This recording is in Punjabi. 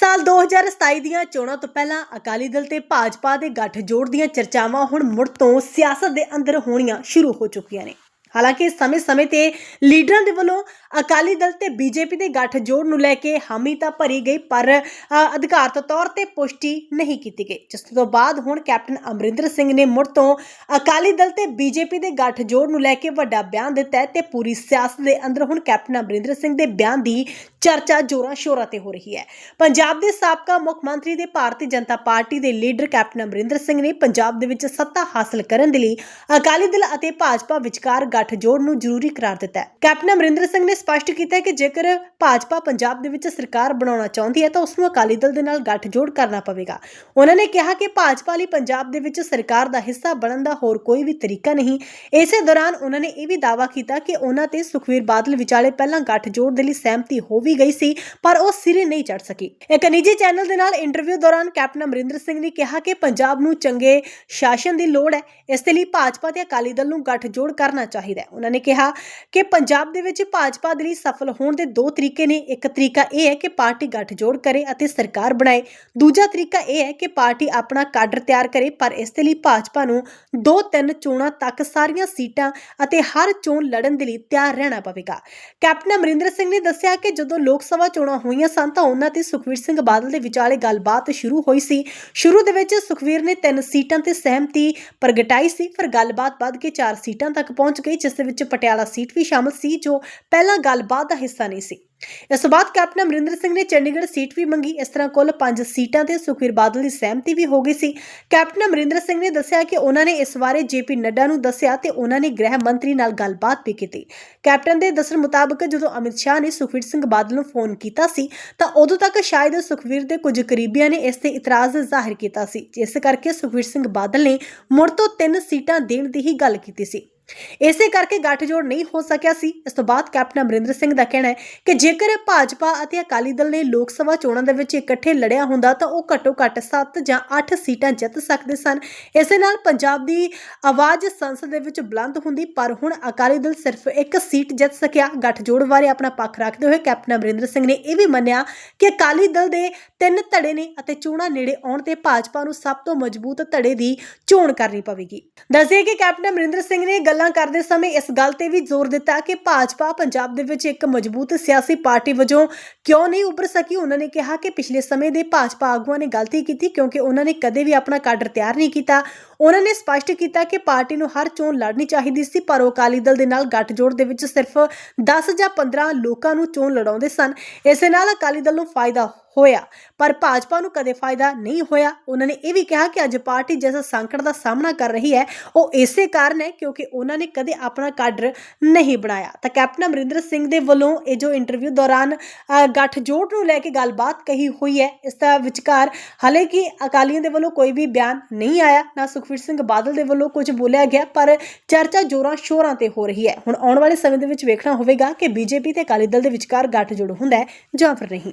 ਸਾਲ 2027 ਦੀਆਂ ਚੋਣਾਂ ਤੋਂ ਪਹਿਲਾਂ ਅਕਾਲੀ ਦਲ ਤੇ ਭਾਜਪਾ ਦੇ ਗੱਠਜੋੜ ਦੀਆਂ ਚਰਚਾਵਾਂ ਹੁਣ ਮੁੜ ਤੋਂ ਸਿਆਸਤ ਦੇ ਅੰਦਰ ਹੋਣੀਆਂ ਸ਼ੁਰੂ ਹੋ ਚੁੱਕੀਆਂ ਨੇ। ਹਾਲਾਂਕਿ ਸਮੇਂ-ਸਮੇਂ ਤੇ ਲੀਡਰਾਂ ਦੇ ਵੱਲੋਂ ਅਕਾਲੀ ਦਲ ਤੇ ਬੀਜੇਪੀ ਦੇ ਗੱਠਜੋੜ ਨੂੰ ਲੈ ਕੇ ਹਾਮੀ ਤਾਂ ਭਰੀ ਗਈ, ਪਰ ਅਧਿਕਾਰਤ ਤੌਰ ਤੇ ਪੁਸ਼ਟੀ ਨਹੀਂ ਕੀਤੀ ਗਈ। ਜਿਸ ਤੋਂ ਬਾਅਦ ਹੁਣ ਕੈਪਟਨ ਅਮਰਿੰਦਰ ਸਿੰਘ ਨੇ ਮੁੜ ਤੋਂ ਅਕਾਲੀ ਦਲ ਤੇ ਬੀਜੇਪੀ ਦੇ ਗੱਠਜੋੜ ਨੂੰ ਲੈ ਕੇ ਵੱਡਾ ਬਿਆਨ ਦਿੱਤਾ ਹੈ ਤੇ ਪੂਰੀ ਸਿਆਸਤ ਦੇ ਅੰਦਰ ਹੁਣ ਕੈਪਟਨ ਅਮਰਿੰਦਰ ਸਿੰਘ ਦੇ ਬਿਆਨ ਦੀ ਚਰਚਾ ਜੋਰਾਂ ਸ਼ੋਰਾਂ ਤੇ ਹੋ ਰਹੀ ਹੈ। ਪੰਜਾਬ ਦੇ ਸਾਬਕਾ ਮੁੱਖ ਮੰਤਰੀ ਦੇ ਭਾਰਤੀ ਜਨਤਾ ਪਾਰਟੀ ਦੇ ਲੀਡਰ ਕੈਪਟਨ ਅਮਰਿੰਦਰ ਸਿੰਘ ਨੇ ਪੰਜਾਬ ਦੇ ਵਿੱਚ ਸੱਤਾ ਹਾਸਲ ਕਰਨ ਦੇ ਲਈ ਅਕਾਲੀ ਦਲ ਅਤੇ ਭਾਜਪਾ ਵਿਚਕਾਰ ਗੱਠਜੋੜ ਨੂੰ ਜ਼ਰੂਰੀ ਕਰਾਰ ਦਿੱਤਾ ਹੈ। ਕੈਪਟਨ ਅਮਰਿੰਦਰ ਸਿੰਘ ਨੇ ਸਪਸ਼ਟ ਕੀਤਾ ਹੈ ਕਿ ਜੇਕਰ ਭਾਜਪਾ ਪੰਜਾਬ ਦੇ ਵਿੱਚ ਸਰਕਾਰ ਬਣਾਉਣਾ ਚਾਹੁੰਦੀ ਹੈ ਤਾਂ ਉਸ ਨੂੰ ਅਕਾਲੀ ਦਲ ਦੇ ਨਾਲ ਗੱਠਜੋੜ ਕਰਨਾ ਪਵੇਗਾ। ਉਹਨਾਂ ਨੇ ਕਿਹਾ ਕਿ ਭਾਜਪਾ ਲਈ ਪੰਜਾਬ ਦੇ ਵਿੱਚ ਸਰਕਾਰ ਦਾ ਹਿੱਸਾ ਬਣਨ ਦਾ ਹੋਰ ਕੋਈ ਵੀ ਤਰੀਕਾ ਨਹੀਂ। ਇਸੇ ਦੌਰਾਨ ਉਹਨਾਂ ਨੇ ਇਹ ਵੀ ਦਾਅਵਾ ਕੀਤਾ ਕਿ ਉਹਨਾਂ ਤੇ ਸੁਖਵੀਰ ਬਾਦਲ ਵਿਚਾਲੇ ਪਹਿਲਾਂ ਗੱਠਜੋੜ ਦੇ ਲਈ ਸਹਿਮਤੀ ਹੋ ਵੀ ਗਈ ਸੀ, ਪਰ ਉਹ ਸਿਰੇ ਨਹੀਂ ਚੜ ਸਕੀ। ਇੱਕ ਨਿੱਜੀ ਚੈਨਲ ਦੇ ਨਾਲ ਇੰਟਰਵਿਊ ਦੌਰਾਨ ਕੈਪਟਨ ਅਮਰਿੰਦਰ ਸਿੰਘ ਨੇ ਕਿਹਾ ਕਿ ਪੰਜਾਬ ਨੂੰ ਚੰਗੇ ਸ਼ਾਸਨ ਦੀ ਲੋੜ ਹੈ। ਇਸ ਲਈ ਭਾਜਪਾ ਤੇ ਅਕਾਲੀ ਦਲ ਨੂੰ ਗੱਠਜੋੜ ਕਰਨਾ ਚਾਹੀਦਾ ਹੈ। ਉਹਨਾਂ ਨੇ ਕਿਹਾ ਕਿ ਪੰਜਾਬ ਦੇ ਵਿੱਚ ਭਾਜਪਾ ਦੇ ਲਈ ਸਫਲ ਹੋਣ ਦੇ ਦੋ ਤਰੀਕੇ ਨੇ। ਇੱਕ ਤਰੀਕਾ ਇਹ ਹੈ ਕਿ ਪਾਰਟੀ ਗੱਠਜੋੜ ਕਰੇ ਅਤੇ ਸਰਕਾਰ ਬਣਾਏ। ਦੂਜਾ ਤਰੀਕਾ ਇਹ ਹੈ ਕਿ ਪਾਰਟੀ ਆਪਣਾ ਕਾਡਰ ਤਿਆਰ ਕਰੇ, ਪਰ ਇਸ ਦੇ ਲਈ ਭਾਜਪਾ ਨੂੰ ਦੋ ਤਿੰਨ ਚੋਣਾਂ ਤੱਕ ਸਾਰੀਆਂ ਸੀਟਾਂ ਅਤੇ ਹਰ ਚੋਣ ਲੜਨ ਦੇ ਲਈ ਤਿਆਰ ਰਹਿਣਾ ਪਵੇਗਾ। ਕੈਪਟਨ ਅਮਰਿੰਦਰ ਸਿੰਘ ਨੇ ਦੱਸਿਆ ਕਿ ਜਦੋਂ ਲੋਕ ਸਭਾ ਚੋਣਾਂ ਹੋਈਆਂ ਸਨ ਤਾਂ ਉਹਨਾਂ ਤੇ ਸੁਖਵੀਰ ਸਿੰਘ ਬਾਦਲ ਦੇ ਵਿਚਾਲੇ ਗੱਲਬਾਤ ਸ਼ੁਰੂ ਹੋਈ ਸੀ। ਸ਼ੁਰੂ ਦੇ ਵਿੱਚ ਸੁਖਵੀਰ ਨੇ ਤਿੰਨ ਸੀਟਾਂ ਤੇ ਸਹਿਮਤੀ ਪ੍ਰਗਟਾਈ ਸੀ, ਫਿਰ ਗੱਲਬਾਤ ਵੱਧ ਕੇ ਚਾਰ ਸੀਟਾਂ ਤੱਕ ਪਹੁੰਚ ਗਈ, ਜਿਸ ਦੇ ਵਿੱਚ ਪਟਿਆਲਾ ਸੀਟ ਵੀ ਸ਼ਾਮਲ ਸੀ, ਜੋ ਪਹਿਲਾਂ ਗੱਲਬਾਤ ਦਾ ਹਿੱਸਾ ਨਹੀਂ ਸੀ। ਇਸ ਤੋਂ ਬਾਅਦ ਕੈਪਟਨ ਅਮਰਿੰਦਰ ਸਿੰਘ ਨੇ ਚੰਡੀਗੜ੍ਹ ਸੀਟ ਵੀ ਮੰਗੀ। ਇਸ ਤਰ੍ਹਾਂ ਕੁੱਲ 5 ਸੀਟਾਂ ਤੇ ਸੁਖਵੀਰ ਬਾਦਲ ਦੀ ਸਹਿਮਤੀ ਵੀ ਹੋ ਗਈ ਸੀ। ਕੈਪਟਨ ਅਮਰਿੰਦਰ ਸਿੰਘ ਨੇ ਦੱਸਿਆ ਕਿ ਉਹਨਾਂ ਨੇ ਇਸ ਬਾਰੇ ਜੇਪੀ ਨੱਡਾ ਨੂੰ ਦੱਸਿਆ ਤੇ ਉਹਨਾਂ ਨੇ ਗ੍ਰਹਿ ਮੰਤਰੀ ਨਾਲ ਗੱਲਬਾਤ ਵੀ ਕੀਤੀ। ਕੈਪਟਨ ਦੇ ਦੱਸਣ ਮੁਤਾਬਕ ਜਦੋਂ ਅਮਿਤ ਸ਼ਾਹ ਨੇ ਸੁਖਵੀਰ ਸਿੰਘ ਬਾਦਲ ਨੂੰ ਫੋਨ ਕੀਤਾ ਸੀ, ਤਾਂ ਉਦੋਂ ਤੱਕ ਸ਼ਾਇਦ ਸੁਖਵੀਰ ਦੇ ਕੁਝ ਕਰੀਬੀਆਂ ਨੇ ਇਸ ਤੇ ਇਤਰਾਜ਼ ਜ਼ਾਹਿਰ ਕੀਤਾ ਸੀ। ਜਿਸ ਕਰਕੇ ਸੁਖਵੀਰ ਸਿੰਘ ਬਾਦਲ ਨੇ ਮੁੜ ਤੋਂ ਤਿੰਨ ਸੀਟਾਂ ਦੇਣ ਦੀ ਹੀ ਗੱਲ ਕੀਤੀ ਸੀ। ਇਸੇ ਕਰਕੇ ਗੱਠਜੋੜ ਨਹੀਂ ਹੋ ਸਕਿਆ ਸੀ। ਇਸ ਤੋਂ ਬਾਅਦ ਕੈਪਟਨ ਅਮਰਿੰਦਰ ਸਿੰਘ ਦਾ ਕਹਿਣਾ ਹੈ ਕਿ ਜੇਕਰ ਭਾਜਪਾ ਅਤੇ ਅਕਾਲੀ ਦਲ ਨੇ ਲੋਕ ਸਭਾ ਚੋਣਾਂ ਦੇ ਵਿੱਚ ਇਕੱਠੇ ਲੜਿਆ ਹੁੰਦਾ ਤਾਂ ਉਹ ਘੱਟੋ ਘੱਟ 7 ਜਾਂ 8 ਸੀਟਾਂ ਜਿੱਤ ਸਕਦੇ ਸਨ। ਇਸੇ ਨਾਲ ਪੰਜਾਬ ਦੀ ਆਵਾਜ਼ ਸੰਸਦ ਦੇ ਵਿੱਚ ਬੁਲੰਦ ਹੁੰਦੀ, ਪਰ ਹੁਣ ਅਕਾਲੀ ਦਲ ਸਿਰਫ ਇੱਕ ਸੀਟ ਜਿੱਤ ਸਕਿਆ। ਗੱਠਜੋੜ ਬਾਰੇ ਆਪਣਾ ਪੱਖ ਰੱਖਦੇ ਹੋਏ ਕੈਪਟਨ ਅਮਰਿੰਦਰ ਸਿੰਘ ਨੇ ਇਹ ਵੀ ਮੰਨਿਆ ਕਿ ਅਕਾਲੀ ਦਲ ਦੇ ਤਿੰਨ ਧੜੇ ਨੇ ਅਤੇ ਚੋਣਾਂ ਨੇੜੇ ਆਉਣ ਤੇ ਭਾਜਪਾ ਨੂੰ ਸਭ ਤੋਂ ਮਜ਼ਬੂਤ ਧੜੇ ਦੀ ਚੋਣ ਕਰਨੀ ਪਵੇਗੀ। ਦੱਸਿਆ ਕਿ ਕੈਪਟਨ ਅਮਰਿੰਦਰ ਸਿੰਘ ਨੇ ਗੱਲਾਂ ਕਰਦੇ ਸਮੇਂ ਇਸ ਗੱਲ ਤੇ ਵੀ ਜ਼ੋਰ ਦਿੱਤਾ ਕਿ ਭਾਜਪਾ ਪੰਜਾਬ ਦੇ ਵਿੱਚ ਇੱਕ ਮਜ਼ਬੂਤ ਸਿਆਸੀ ਪਾਰਟੀ ਵਜੋਂ ਕਿਉਂ ਨਹੀਂ ਉੱਭਰ ਸਕੀ। ਉਹਨਾਂ ਨੇ ਕਿਹਾ ਕਿ ਪਿਛਲੇ ਸਮੇਂ ਦੇ ਭਾਜਪਾ ਆਗੂਆਂ ਨੇ ਗਲਤੀ ਕੀਤੀ ਕਿਉਂਕਿ ਉਹਨਾਂ ਨੇ ਕਦੇ ਵੀ ਆਪਣਾ ਕਾਡਰ ਤਿਆਰ ਨਹੀਂ ਕੀਤਾ। ਉਹਨਾਂ ਨੇ ਸਪਸ਼ਟ ਕੀਤਾ ਕਿ ਪਾਰਟੀ ਨੂੰ ਹਰ ਚੋਣ ਲੜਨੀ ਚਾਹੀਦੀ ਸੀ ਪਰ ਉਹ ਅਕਾਲੀ ਦਲ ਦੇ ਨਾਲ ਗੱਠਜੋੜ ਦੇ ਵਿੱਚ ਸਿਰਫ 10 ਜਾਂ 15 ਲੋਕਾਂ ਨੂੰ ਚੋਣ ਲੜਾਉਂਦੇ ਸਨ। ਇਸੇ ਨਾਲ ਅਕਾਲੀ ਦਲ ਨੂੰ ਫਾਇਦਾ ਹੋਇਆ ਪਰ ਭਾਜਪਾ ਨੂੰ ਕਦੇ ਫਾਇਦਾ ਨਹੀਂ ਹੋਇਆ। ਉਹਨਾਂ ਨੇ ਇਹ ਵੀ ਕਿਹਾ ਕਿ ਅੱਜ ਪਾਰਟੀ ਜਿਸ ਸੰਕਟ ਦਾ ਸਾਹਮਣਾ ਕਰ ਰਹੀ ਹੈ ਉਹ ਇਸੇ ਕਾਰਨ ਹੈ ਕਿਉਂਕਿ ਉਹਨਾਂ ਨੇ ਕਦੇ ਆਪਣਾ ਕਾਡਰ ਨਹੀਂ ਬਣਾਇਆ। ਤਾਂ ਕੈਪਟਨ ਅਮਰਿੰਦਰ ਸਿੰਘ ਦੇ ਵੱਲੋਂ ਇਹ ਜੋ ਇੰਟਰਵਿਊ ਦੌਰਾਨ ਅ, ਗੱਠਜੋੜ ਨੂੰ ਲੈ ਕੇ ਗੱਲਬਾਤ ਕਹੀ ਹੋਈ ਹੈ ਇਸ ਦਾ ਵਿਚਕਾਰ ਹਾਲੇ ਕਿ ਅਕਾਲੀਆਂ ਦੇ ਵੱਲੋਂ ਕੋਈ ਵੀ ਬਿਆਨ ਨਹੀਂ ਆਇਆ ਨਾ ਸੁਖਵੀਰ ਸਿੰਘ ਬਾਦਲ ਦੇ ਵੱਲੋਂ ਕੁਝ ਬੋਲਿਆ ਗਿਆ, ਪਰ ਚਰਚਾ ਜੋਰਾਂ ਸ਼ੋਰਾਂ ਤੇ ਹੋ ਰਹੀ ਹੈ। ਹੁਣ ਆਉਣ ਵਾਲੇ ਸਮੇਂ ਦੇ ਵਿੱਚ ਵੇਖਣਾ ਹੋਵੇਗਾ ਕਿ ਬੀਜੇਪੀ ਤੇ ਅਕਾਲੀ ਦਲ ਦੇ ਵਿਚਕਾਰ ਗੱਠਜੋੜ ਹੁੰਦਾ ਹੈ ਜਾਂ ਫਿਰ ਨਹੀਂ।